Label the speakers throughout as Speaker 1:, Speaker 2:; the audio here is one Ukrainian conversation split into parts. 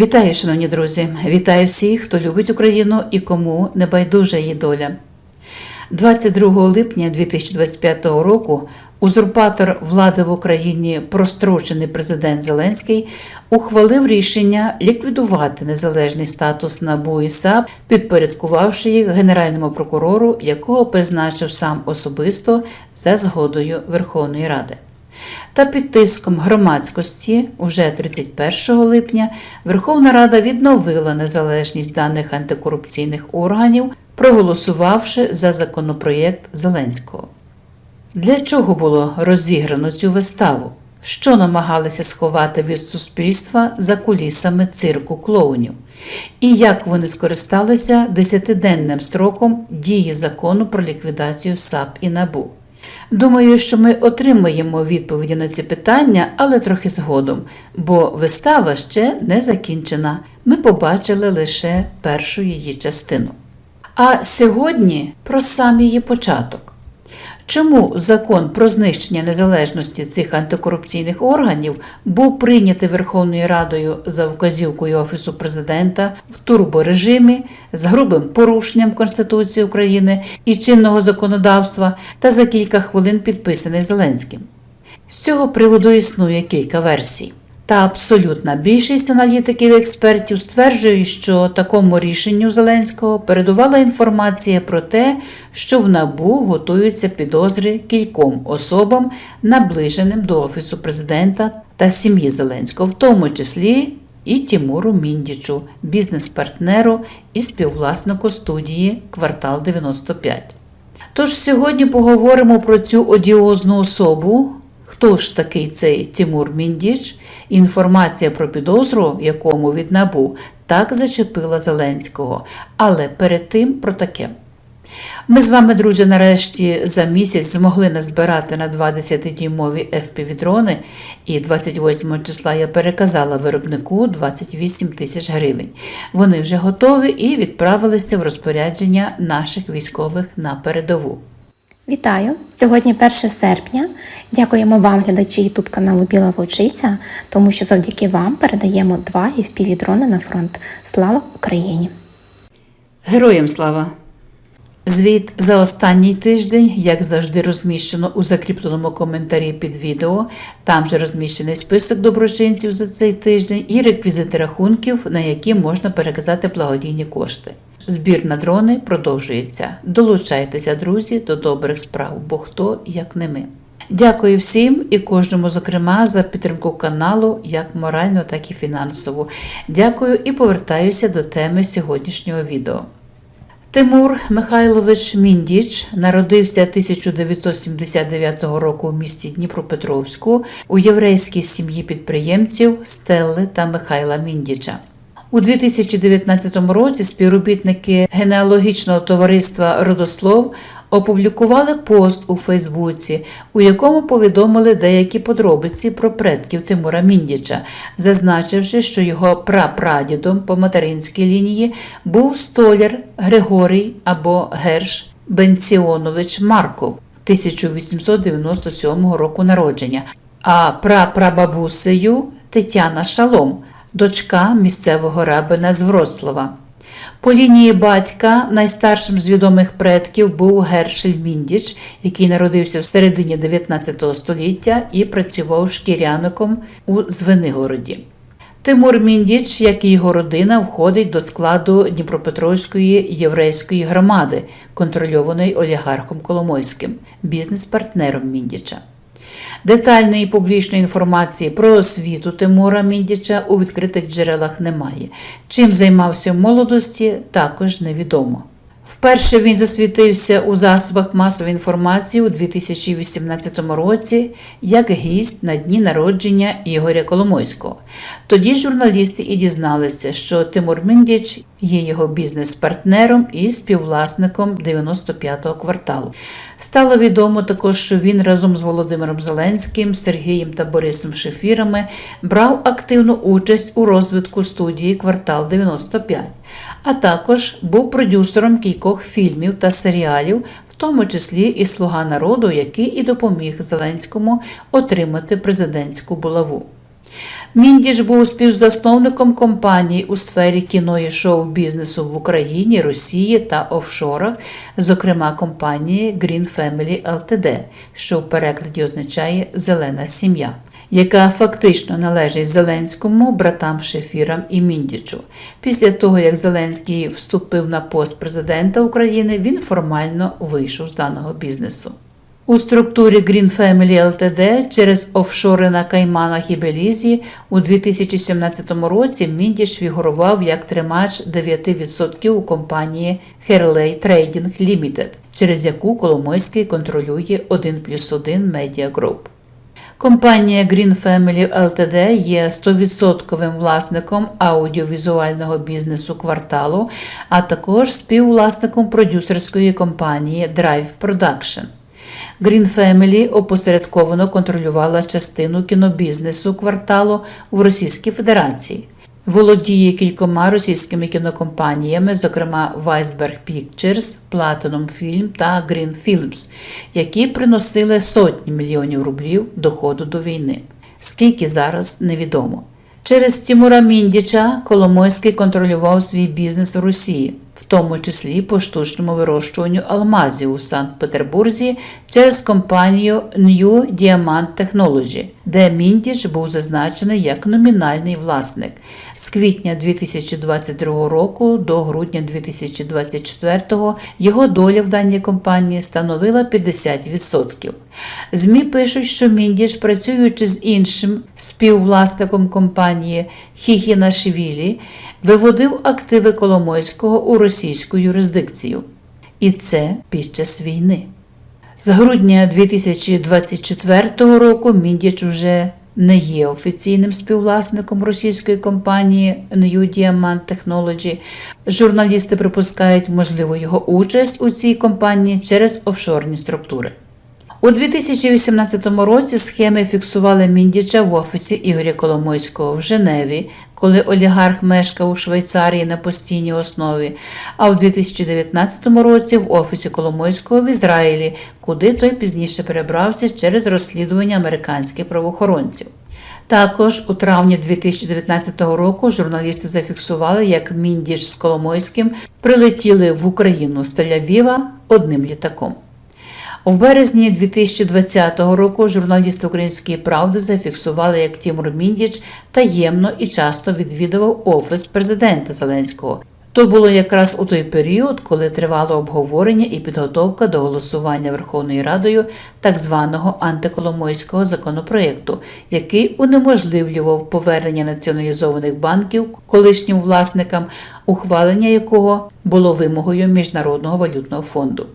Speaker 1: Вітаю, шановні друзі! Вітаю всіх, хто любить Україну і кому не байдужа її доля. 22 липня 2025 року узурпатор влади в Україні, прострочений президент Зеленський, ухвалив рішення ліквідувати незалежний статус НАБУ і САП, підпорядкувавши їх генеральному прокурору, якого призначив сам особисто за згодою Верховної Ради. Та під тиском громадськості уже 31 липня Верховна Рада відновила незалежність даних антикорупційних органів, проголосувавши за законопроєкт Зеленського. Для чого було розіграно цю виставу? Що намагалися сховати від суспільства за кулісами цирку клоунів? І як вони скористалися десятиденним строком дії закону про ліквідацію САП і НАБУ? Думаю, що ми отримаємо відповіді на ці питання, але трохи згодом, бо вистава ще не закінчена. Ми побачили лише першу її частину. А сьогодні про сам її початок. Чому закон про знищення незалежності цих антикорупційних органів був прийнятий Верховною Радою за вказівкою Офісу президента в турборежимі з грубим порушенням Конституції України і чинного законодавства та за кілька хвилин підписаний Зеленським? З цього приводу існує кілька версій. Та абсолютна більшість аналітиків і експертів стверджують, що такому рішенню Зеленського передувала інформація про те, що в НАБУ готуються підозри кільком особам, наближеним до Офісу президента та сім'ї Зеленського, в тому числі і Тімуру Міндічу, бізнес-партнеру і співвласнику студії Квартал 95. Тож сьогодні поговоримо про цю одіозну особу. Хто ж такий цей Тимур Міндіч? Інформація про підозру, якому від набу, так зачепила Зеленського. Але перед тим про таке. Ми з вами, друзі, нарешті за місяць змогли назбирати на два 10-дюймові FPV-дрони, і 28 числа я переказала виробнику 28 тисяч гривень. Вони вже готові і відправилися в розпорядження наших військових на передову.
Speaker 2: Вітаю! Сьогодні 1 серпня. Дякуємо вам, глядачі YouTube каналу Біла Вовчиця, тому що завдяки вам передаємо два FPV-дрони на фронт. Слава Україні!
Speaker 1: Героям слава! Звіт за останній тиждень, як завжди, розміщено у закріпленому коментарі під відео. Там же розміщений список доброчинців за цей тиждень і реквізити рахунків, на які можна переказати благодійні кошти. Збір на дрони продовжується. Долучайтеся, друзі, до добрих справ, бо хто як не ми. Дякую всім і кожному, зокрема, за підтримку каналу, як морально, так і фінансово. Дякую і повертаюся до теми сьогоднішнього відео. Тимур Михайлович Міндіч народився 1979 року в місті Дніпропетровську у єврейській сім'ї підприємців Стелли та Михайла Міндіча. У 2019 році співробітники генеалогічного товариства Родослов опублікували пост у Фейсбуці, у якому повідомили деякі подробиці про предків Тимура Міндіча, зазначивши, що його прапрадідом по материнській лінії був столяр Григорій або Герш Бенціонович Марков 1897 року народження, а прапрабабусею Тетяна Шалом дочка місцевого рабина з Вроцлава. По лінії батька найстаршим з відомих предків був Гершель Міндіч, який народився в середині 19 століття і працював шкіряником у Звенигороді. Тимур Міндіч, як і його родина, входить до складу Дніпропетровської єврейської громади, контрольованої олігархом Коломойським, бізнес-партнером Міндіча. Детальної публічної інформації про освіту Тимура Міндіча у відкритих джерелах немає. Чим займався в молодості, також невідомо. Вперше він засвітився у засобах масової інформації у 2018 році як гість на дні народження Ігоря Коломойського. Тоді журналісти і дізналися, що Тимур Міндіч є його бізнес-партнером і співвласником 95-го кварталу. Стало відомо також, що він разом з Володимиром Зеленським, Сергієм та Борисом Шефірами брав активну участь у розвитку студії Квартал 95, а також був продюсером кількох фільмів та серіалів, в тому числі і Слуга народу, який і допоміг Зеленському отримати президентську булаву. Міндіч був співзасновником компаній у сфері кіно і шоу-бізнесу в Україні, Росії та офшорах, зокрема компанії Green Family Ltd, що в перекладі означає Зелена сім'я, яка фактично належить Зеленському, братам Шефірам і Міндічу. Після того, як Зеленський вступив на пост президента України, він формально вийшов з даного бізнесу. У структурі Green Family Ltd через офшори на Кайманах і Белізі у 2017 році Міндіш фігурував як тримач 9% у компанії Herley Trading Limited, через яку Коломойський контролює 1 плюс 1 Media Group. Компанія Green Family Ltd є 100% власником аудіовізуального бізнесу кварталу, а також співвласником продюсерської компанії Drive Production. Green Family опосередковано контролювала частину кінобізнесу кварталу в Російській Федерації. Володіє кількома російськими кінокомпаніями, зокрема Weisberg Pictures, Platinum Film та Green Films, які приносили сотні мільйонів рублів доходу до війни. Скільки зараз невідомо. Через Тімура Міндіча Коломойський контролював свій бізнес в Росії, в тому числі по штучному вирощуванню алмазів у Санкт-Петербурзі через компанію New Diamond Technology, де Міндіч був зазначений як номінальний власник. З квітня 2022 року до грудня 2024 його доля в даній компанії становила 50%. ЗМІ пишуть, що Міндіш, працюючи з іншим співвласником компанії Хіхінашвілі, виводив активи Коломойського у російську юрисдикцію. І це під час війни. З грудня 2024 року Міндіч уже не є офіційним співвласником російської компанії New Diamond Technology. Журналісти припускають можливо його участь у цій компанії через офшорні структури. У 2018 році схеми фіксували Міндіча в офісі Ігоря Коломойського в Женеві, коли олігарх мешкав у Швейцарії на постійній основі, а в 2019 році в офісі Коломойського в Ізраїлі, куди той пізніше перебрався через розслідування американських правоохоронців. Також у травні 2019 року журналісти зафіксували, як Міндіч з Коломойським прилетіли в Україну з Тель-Авіва одним літаком. У березні 2020 року журналісти Української правди зафіксували, як Тімур Міндіч таємно і часто відвідував офіс президента Зеленського. То було якраз у той період, коли тривало обговорення і підготовка до голосування Верховною Радою так званого антиколомойського законопроєкту, який унеможливлював повернення націоналізованих банків колишнім власникам, ухвалення якого було вимогою Міжнародного валютного фонду.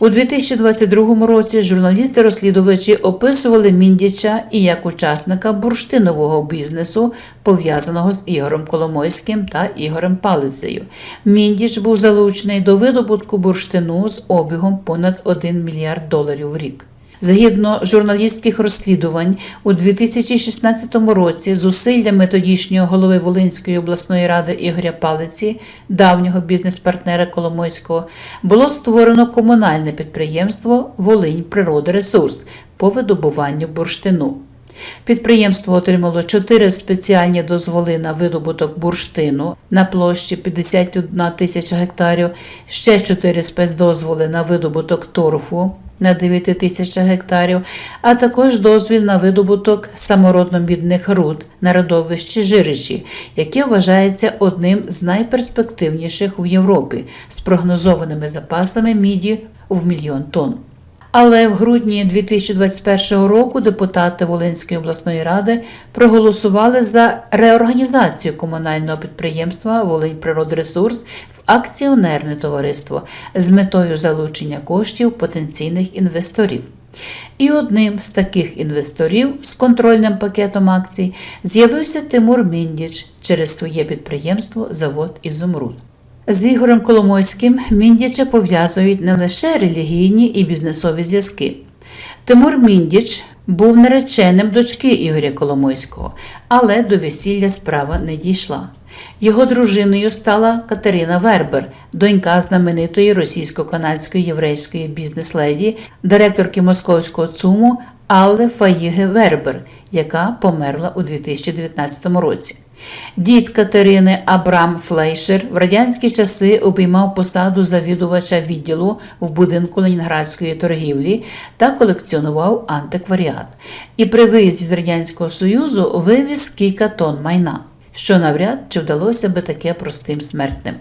Speaker 1: У 2022 році журналісти-розслідувачі описували Міндіча і як учасника бурштинового бізнесу, пов'язаного з Ігорем Коломойським та Ігорем Палицею. Міндіч був залучений до видобутку бурштину з обігом понад 1 мільярд доларів в рік. Згідно журналістських розслідувань, у 2016 році зусиллями тодішнього голови Волинської обласної ради Ігоря Палиці, давнього бізнес-партнера Коломойського, було створено комунальне підприємство Волинь Природоресурс по видобуванню бурштину. Підприємство отримало чотири спеціальні дозволи на видобуток бурштину на площі 51 тисяча гектарів, ще чотири спецдозволи на видобуток торфу на 9 тисячах гектарів, а також дозвіл на видобуток самородно-мідних руд на родовищі Жиричі, яке вважається одним з найперспективніших у Європі з прогнозованими запасами міді в мільйон тонн. Але в грудні 2021 року депутати Волинської обласної ради проголосували за реорганізацію комунального підприємства Волинь Природресурс в акціонерне товариство з метою залучення коштів потенційних інвесторів. І одним з таких інвесторів з контрольним пакетом акцій з'явився Тимур Міндіч через своє підприємство Завод Ізумруд. З Ігорем Коломойським Міндіча пов'язують не лише релігійні і бізнесові зв'язки. Тимур Міндіч був нареченим дочки Ігоря Коломойського, але до весілля справа не дійшла. Його дружиною стала Катерина Вербер, донька знаменитої російсько-канадської єврейської бізнес-леді, директорки московського ЦУМу Алле Фаїги Вербер, яка померла у 2019 році. Дід Катерини Абрам Флейшер в радянські часи обіймав посаду завідувача відділу в будинку ленінградської торгівлі та колекціонував антикваріат. І при виїзді з Радянського Союзу вивіз кілька тонн майна, що навряд чи вдалося би таке простим смертним.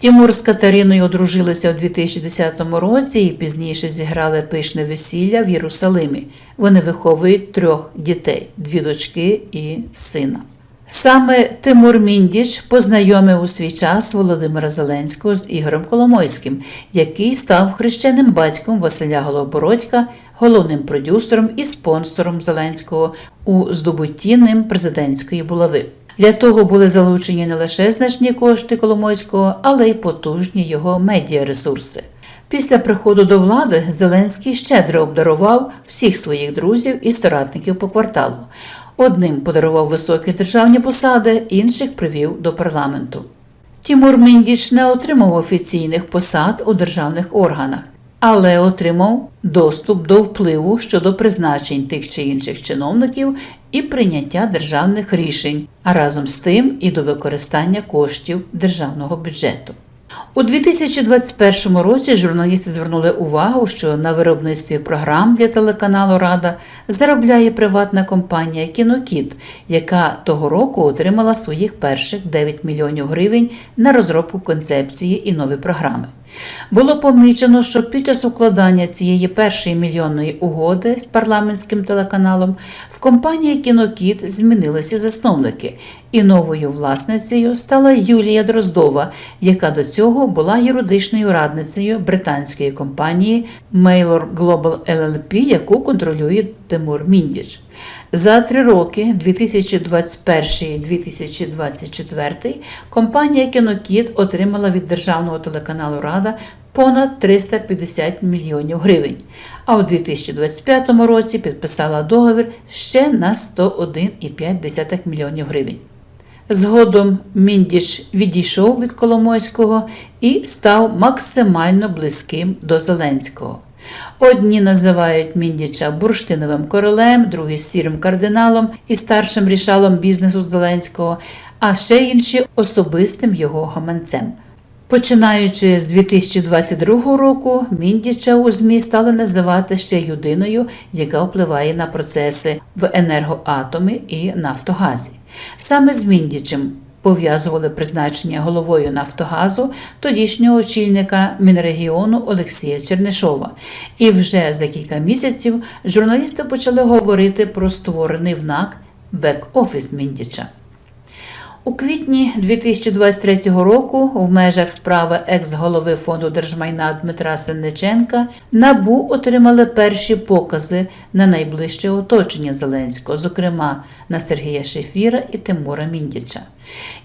Speaker 1: Тімур з Катериною одружилися у 2010 році і пізніше зіграли пишне весілля в Єрусалимі. Вони виховують трьох дітей дві дочки і сина. Саме Тимур Міндіч познайомив у свій час Володимира Зеленського з Ігорем Коломойським, який став хрещеним батьком Василя Голобородька, головним продюсером і спонсором Зеленського у здобутті ним президентської булави. Для того були залучені не лише значні кошти Коломойського, але й потужні його медіаресурси. Після приходу до влади Зеленський щедро обдарував всіх своїх друзів і соратників по кварталу. Одним подарував високі державні посади, інших привів до парламенту. Тімур Міндіч не отримав офіційних посад у державних органах, але отримав доступ до впливу щодо призначень тих чи інших чиновників і прийняття державних рішень, а разом з тим і до використання коштів державного бюджету. У 2021 році журналісти звернули увагу, що на виробництві програм для телеканалу Рада заробляє приватна компанія Кінокіт, яка того року отримала своїх перших 9 мільйонів гривень на розробку концепції і нові програми. Було помічено, що під час укладання цієї першої мільйонної угоди з парламентським телеканалом в компанії Кінокіт змінилися засновники, і новою власницею стала Юлія Дроздова, яка до цього була юридичною радницею британської компанії Mailor Global LLP, яку контролює Тимур Міндіч. За три роки 2021-2024 компанія Кінокіт отримала від державного телеканалу Рада понад 350 мільйонів гривень, а у 2025 році підписала договір ще на 101,5 мільйонів гривень. Згодом Міндіш відійшов від Коломойського і став максимально близьким до Зеленського. Одні називають Міндіча бурштиновим королем, другі сірим кардиналом і старшим рішалом бізнесу Зеленського, а ще інші особистим його гаманцем. Починаючи з 2022 року, Міндіча у ЗМІ стали називати ще людиною, яка впливає на процеси в енергоатомі і Нафтогазі. Саме з Міндічем пов'язували призначення головою Нафтогазу тодішнього очільника Мінрегіону Олексія Чернишова. І вже за кілька місяців журналісти почали говорити про створений в НАК бек-офіс Міндіча. У квітні 2023 року в межах справи екс-голови фонду держмайна Дмитра Сенниченка НАБУ отримали перші покази на найближче оточення Зеленського, зокрема на Сергія Шефіра і Тимура Міндіча.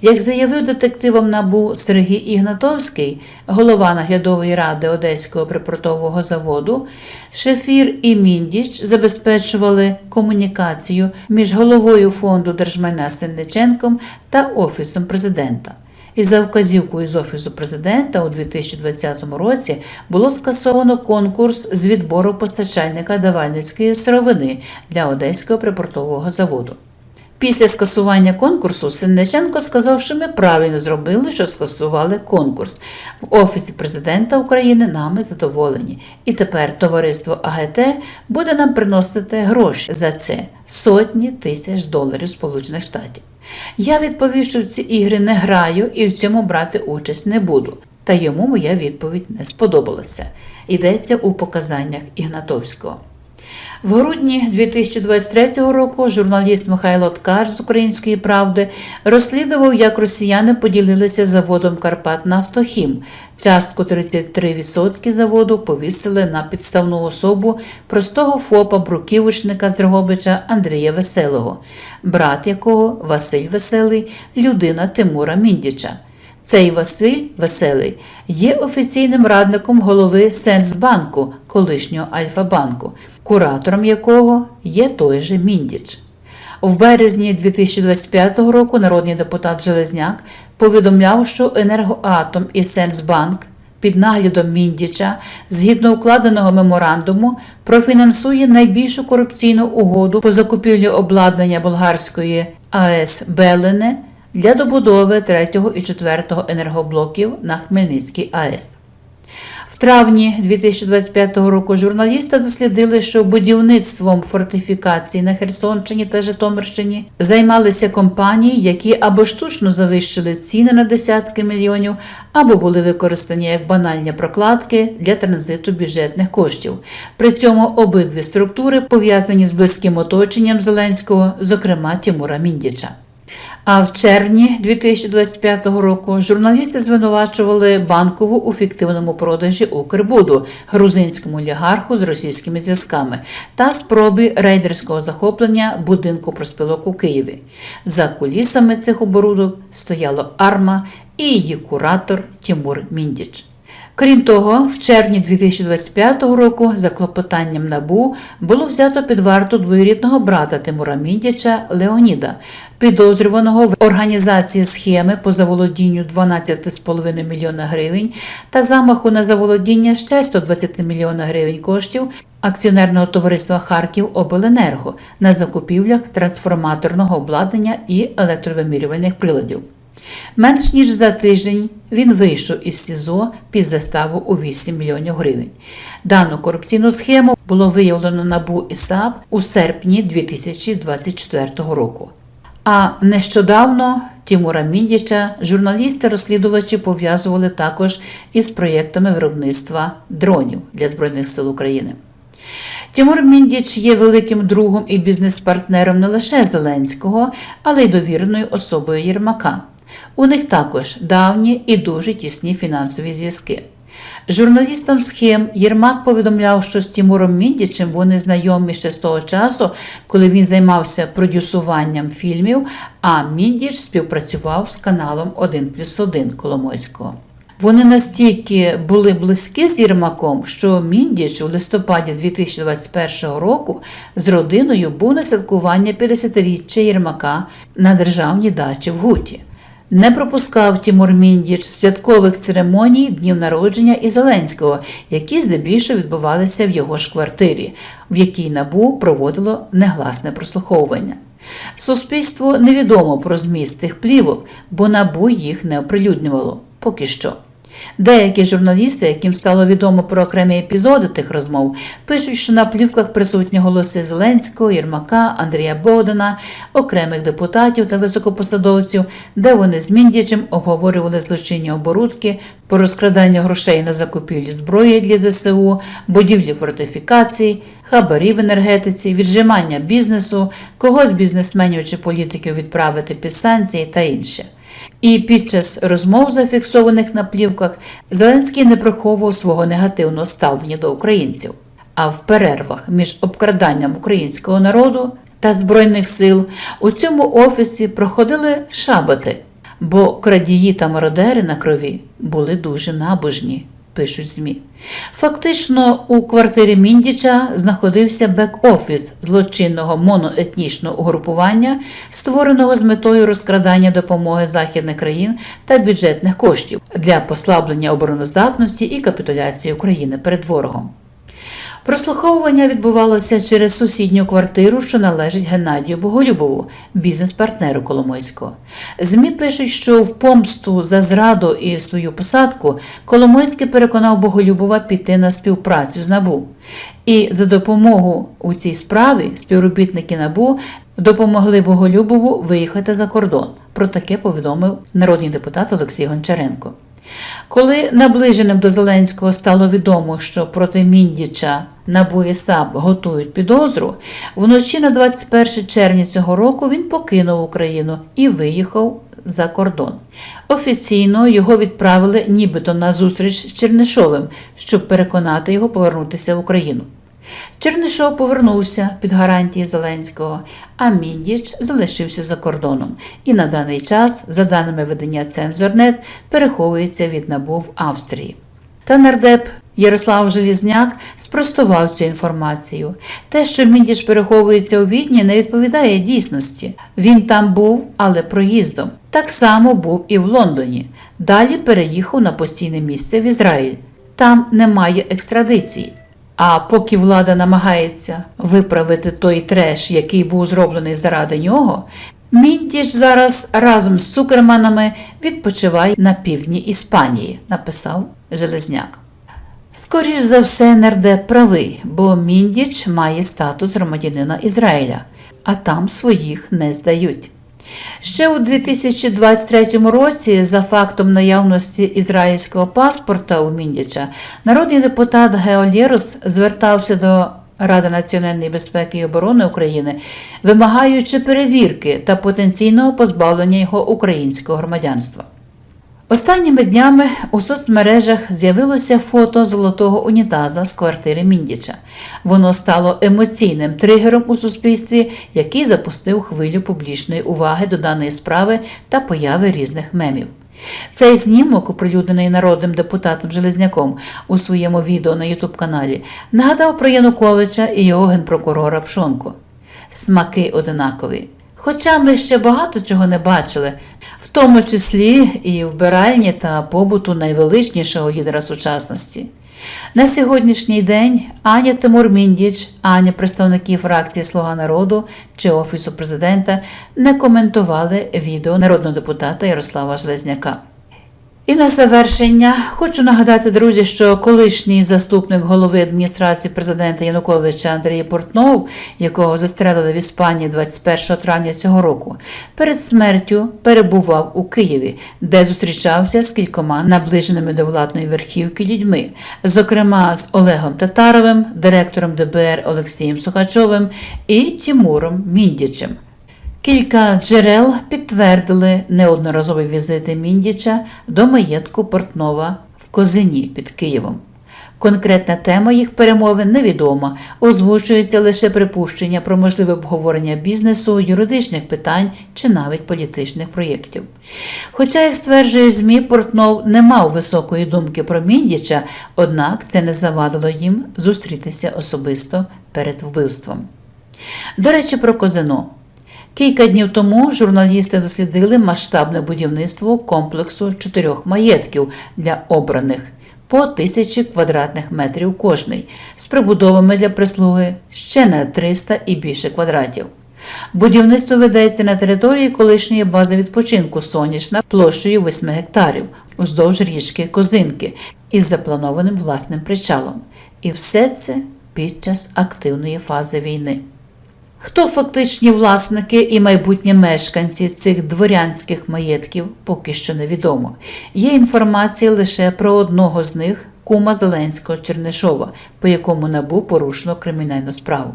Speaker 1: Як заявив детективом НАБУ Сергій Ігнатовський, голова наглядової ради Одеського припортового заводу, Шефір і Міндіч забезпечували комунікацію між головою фонду держмайна Сенниченком та Офісом президента. І за вказівкою з Офісу президента у 2020 році було скасовано конкурс з відбору постачальника давальницької сировини для Одеського припортового заводу. Після скасування конкурсу Синниченко сказав, що ми правильно зробили, що скасували конкурс. В Офісі президента України нами задоволені. І тепер товариство АГТ буде нам приносити гроші за це сотні тисяч доларів Сполучених Штатів. Я відповів, що в ці ігри не граю і в цьому брати участь не буду. Та йому моя відповідь не сподобалася. Йдеться у показаннях Ігнатовського. В грудні 2023 року журналіст Михайло Ткач з Української правди розслідував, як росіяни поділилися заводом Карпат Нафтохім. Частку 33% заводу повісили на підставну особу простого ФОПа бруківочника з Дрогобича Андрія Веселого, брат якого Василь Веселий, людина Тимура Міндіча. Цей Василь Веселий є офіційним радником голови Сенсбанку, колишнього Альфа-банку, куратором якого є той же Міндіч. В березні 2025 року народний депутат Железняк повідомляв, що Енергоатом і Сенсбанк під наглядом Міндіча, згідно укладеного меморандуму, профінансує найбільшу корупційну угоду по закупівлі обладнання болгарської АЕС Белене для добудови 3 і 4 енергоблоків на Хмельницькій АЕС. В травні 2025 року журналісти дослідили, що будівництвом фортифікацій на Херсонщині та Житомирщині займалися компанії, які або штучно завищили ціни на десятки мільйонів, або були використані як банальні прокладки для транзиту бюджетних коштів. При цьому обидві структури пов'язані з близьким оточенням Зеленського, зокрема Тимура Міндіча. А в червні 2025 року журналісти звинувачували банкову у фіктивному продажі Укрбуду грузинському олігарху з російськими зв'язками та спробі рейдерського захоплення будинку проспілок у Києві. За кулісами цих оборудок стояло Арма і її куратор Тимур Міндіч. Крім того, в червні 2025 року за клопотанням НАБУ було взято під варту двоюрідного брата Тимура Міндяча Леоніда, підозрюваного в організації схеми по заволодінню 12,5 мільйона гривень та замаху на заволодіння ще 120 мільйона гривень коштів акціонерного товариства Харків Обленерго на закупівлях трансформаторного обладнання і електровимірювальних приладів. Менш ніж за тиждень він вийшов із СІЗО під заставу у 8 мільйонів гривень. Дану корупційну схему було виявлено НАБУ і САП у серпні 2024 року. А нещодавно Тимура Міндіча журналісти-розслідувачі пов'язували також із проєктами виробництва дронів для Збройних сил України. Тимур Міндіч є великим другом і бізнес-партнером не лише Зеленського, але й довіреною особою Єрмака. У них також давні і дуже тісні фінансові зв'язки. Журналістам схем Єрмак повідомляв, що з Тимуром Міндічем вони знайомі ще з того часу, коли він займався продюсуванням фільмів, а Міндіч співпрацював з каналом 1 плюс 1 Коломойського. Вони настільки були близькі з Єрмаком, що Міндіч у листопаді 2021 року з родиною був на святкування 50-річчя Єрмака на державній дачі в Гуті. Не пропускав Тімур Міндіч святкових церемоній днів народження і Зеленського, які здебільшого відбувалися в його ж квартирі, в якій набу проводило негласне прослуховування. Суспільству невідомо про зміст тих плівок, бо набу їх не оприлюднювало поки що. Деякі журналісти, яким стало відомо про окремі епізоди тих розмов, пишуть, що на плівках присутні голоси Зеленського, Єрмака, Андрія Богдана, окремих депутатів та високопосадовців, де вони з Міндічем обговорювали злочинні оборудки по розкраданню грошей на закупівлі зброї для ЗСУ, будівлі фортифікацій, хабарів в енергетиці, віджимання бізнесу, когось бізнесменів чи політиків відправити під санкції та інше. І під час розмов, зафіксованих на плівках, Зеленський не приховував свого негативного ставлення до українців. А в перервах між обкраданням українського народу та збройних сил у цьому офісі проходили шабати, бо крадії та мародери на крові були дуже набожні. Пишуть ЗМІ. Фактично, у квартирі Міндіча знаходився бек-офіс злочинного моноетнічного угрупування, створеного з метою розкрадання допомоги західних країн та бюджетних коштів для послаблення обороноздатності і капітуляції України перед ворогом. Прослуховування відбувалося через сусідню квартиру, що належить Геннадію Боголюбову, бізнес-партнеру Коломойського. ЗМІ пишуть, що в помсту за зраду і свою посадку Коломойський переконав Боголюбова піти на співпрацю з НАБУ. І за допомогу у цій справі співробітники НАБУ допомогли Боголюбову виїхати за кордон. Про таке повідомив народний депутат Олексій Гончаренко. Коли наближеним до Зеленського стало відомо, що проти Міндіча на САП готують підозру, вночі на 21 червня цього року він покинув Україну і виїхав за кордон. Офіційно його відправили нібито на зустріч з Чернишовим, щоб переконати його повернутися в Україну. Чернишов повернувся під гарантії Зеленського, а Міндіч залишився за кордоном і на даний час, за даними видання Цензорнет, переховується від набу в Австрії. Та нардеп Ярослав Желізняк спростував цю інформацію. Те, що Міндіч переховується у Відні, не відповідає дійсності. Він там був, але проїздом. Так само був і в Лондоні. Далі переїхав на постійне місце в Ізраїль. Там немає екстрадиції. А поки влада намагається виправити той треш, який був зроблений заради нього, Міндіч зараз разом з цукерманами відпочиває на півдні Іспанії, написав Железняк. Скоріш за все, нардеп правий, бо Міндіч має статус громадянина Ізраїля, а там своїх не здають. Ще у 2023 році, за фактом наявності ізраїльського паспорта у Міндіча, народний депутат Гео Лєрус звертався до Ради національної безпеки і оборони України, вимагаючи перевірки та потенційного позбавлення його українського громадянства. Останніми днями у соцмережах з'явилося фото золотого унітаза з квартири Міндіча. Воно стало емоційним тригером у суспільстві, який запустив хвилю публічної уваги до даної справи та появи різних мемів. Цей знімок, оприлюднений народним депутатом Железняком у своєму відео на Ютуб-каналі, нагадав про Януковича і його генпрокурора Пшонку. Смаки одинакові. Хоча ми ще багато чого не бачили, в тому числі і вбиральні та побуту найвеличнішого лідера сучасності. На сьогоднішній день ані Тимур Міндіч, ані представники фракції Слуга народу чи Офісу президента не коментували відео народного депутата Ярослава Железняка. І на завершення хочу нагадати, друзі, що колишній заступник голови адміністрації президента Януковича Андрій Портнов, якого застрелили в Іспанії 21 травня цього року, перед смертю перебував у Києві, де зустрічався з кількома наближеними до владної верхівки людьми, зокрема з Олегом Татаровим, директором ДБР Олексієм Сухачовим і Тімуром Міндічем. Кілька джерел підтвердили неодноразові візити Міндіча до маєтку Портнова в Козині під Києвом. Конкретна тема їх перемовин невідома, озвучується лише припущення про можливе обговорення бізнесу, юридичних питань чи навіть політичних проєктів. Хоча, як стверджує ЗМІ, Портнов не мав високої думки про Міндіча, однак це не завадило їм зустрітися особисто перед вбивством. До речі, про Козино. Кілька днів тому журналісти дослідили масштабне будівництво комплексу чотирьох маєтків для обраних по тисячі квадратних метрів кожний, з прибудовами для прислуги ще на 300 і більше квадратів. Будівництво ведеться на території колишньої бази відпочинку Сонячна площею 8 гектарів уздовж річки Козинки із запланованим власним причалом. І все це під час активної фази війни. Хто фактичні власники і майбутні мешканці цих дворянських маєтків, поки що невідомо. Є інформація лише про одного з них, кума Зеленського Чернишова, по якому набу порушено кримінальну справу.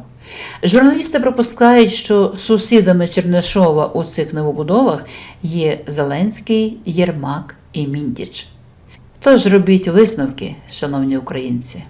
Speaker 1: Журналісти пропускають, що сусідами Чернишова у цих новобудовах є Зеленський, Єрмак і Міндіч. Тож робіть висновки, шановні українці.